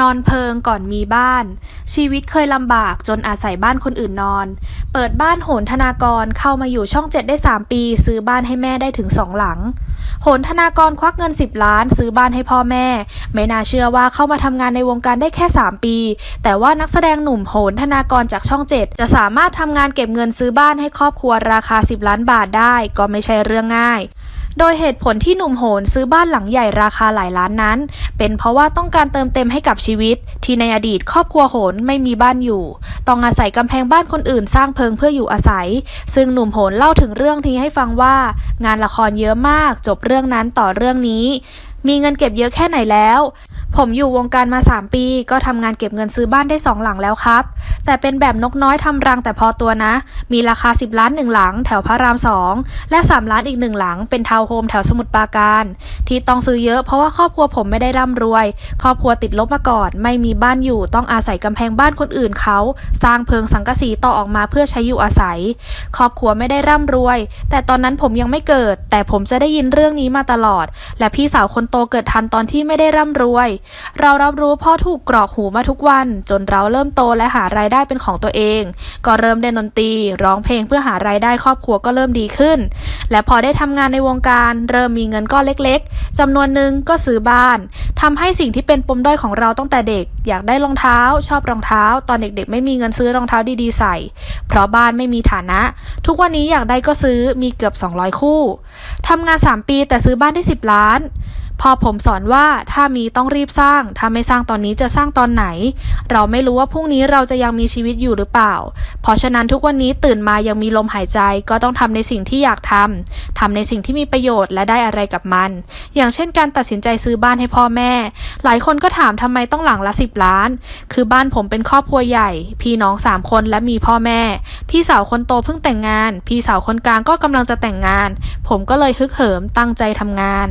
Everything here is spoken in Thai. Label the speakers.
Speaker 1: นอนเพิงก่อนมีบ้าน ชีวิตเคยลำบากจนอาศัยบ้านคนอื่นนอน เปิดบ้านโหนธนากรเข้ามาอยู่ช่องเจ็ดได้ 3 ปี ซื้อบ้านให้แม่ได้ถึง2หลัง โหนธนากรควักเงิน 10 ล้าน ซื้อบ้านให้พ่อแม่ ไม่น่าเชื่อว่าเข้ามาทำงานในวงการได้แค่ 3 ปี แต่ว่านักแสดงหนุ่มโหนธนากรจากช่อง7จะสามารถทำงานเก็บเงินซื้อบ้านให้ครอบครัวราคา 10 ล้านบาทได้ ก็ไม่ใช่เรื่องง่าย โดยเหตุผลที่หนุ่มโหนซื้อบ้านหลังใหญ่ราคาหลายล้านนั้น เป็นเพราะว่าต้องการเติมเต็มให้กับชีวิต ที่ในอดีตครอบครัวโหนไม่มีบ้านอยู่ ต้องอาศัยกำแพงบ้านคนอื่นสร้างเพิงเพื่ออยู่อาศัย ซึ่งหนุ่มโหนเล่าถึงเรื่องที่ให้ฟังว่า งานละครเยอะมาก จบเรื่องนั้นต่อเรื่องนี้ มีเงินเก็บเยอะแค่ไหนแล้ว ผมอยู่วงการมา 3 ปี ก็ทำงานเก็บเงินซื้อบ้านได้ 2 หลังแล้วครับ แต่เป็นแบบนกน้อยทำรังแต่พอตัวนะ มีราคา 10 ล้าน 1 หลัง แถวพระราม 2 และ 3 ล้านอีก 1 หลัง เป็นทาวน์โฮมแถวสมุทรปราการ ที่ต้องซื้อเยอะเพราะว่าครอบครัวผมไม่ได้ร่ำรวย ครอบครัวติดลบมาก่อน ไม่มีบ้านอยู่ ต้องอาศัยกำแพงบ้านคนอื่นเขา สร้างเพิงสังกะสีต่อออกมาเพื่อใช้อยู่อาศัย ครอบครัวไม่ได้ร่ำรวย แต่ตอนนั้นผมยังไม่เกิด แต่ผมจะได้ยินเรื่องนี้มาตลอด และพี่สาวคนโตเกิดทันตอนที่ไม่ได้ร่ำรวย เรารับรู้พ่อถูกกรอกหูมาทุกวัน จนเราเริ่มโตและหารายได้เป็นของตัวเอง ก็เริ่มเล่นดนตรี ร้องเพลงเพื่อหารายได้ครอบครัวก็เริ่มดีขึ้น และพอได้ทำงานในวงการ เริ่มมีเงินก้อนเล็ก ๆจำนวนหนึ่งก็ซื้อบ้านทำให้สิ่งที่เป็นปมด้อยของเราตั้งแต่เด็กอยากได้รองเท้า ชอบรองเท้า ตอนเด็กๆ ไม่มีเงินซื้อรองเท้าดีๆ ใส่ เพราะบ้านไม่มีฐานะ ทุกวันนี้อยากได้ก็ซื้อมีเกือบ 200 คู่ทำงาน 3 ปีแต่ซื้อบ้านได้ 10 ล้าน พอผมสอนว่าถ้ามีต้องรีบสร้าง ถ้าไม่สร้างตอนนี้จะสร้างตอนไหน เราไม่รู้ว่าพรุ่งนี้เราจะยังมีชีวิตอยู่หรือเปล่า เพราะฉะนั้นทุกวันนี้ตื่นมายังมีลมหายใจ ก็ต้องทำในสิ่งที่อยากทำทำในสิ่งที่มีประโยชน์และได้อะไรกับมัน อย่างเช่นการตัดสินใจซื้อบ้านให้พ่อแม่ หลายคนก็ถามทำไมต้องหลังละ10ล้าน คือบ้านผมเป็นครอบครัวใหญ่ พี่น้อง3คนและมีพ่อแม่ พี่สาวคนโตเพิ่งแต่งงาน พี่สาวคนกลางก็กำลังจะแต่งงาน ผมก็เลยฮึกเหิมตั้งใจทำงาน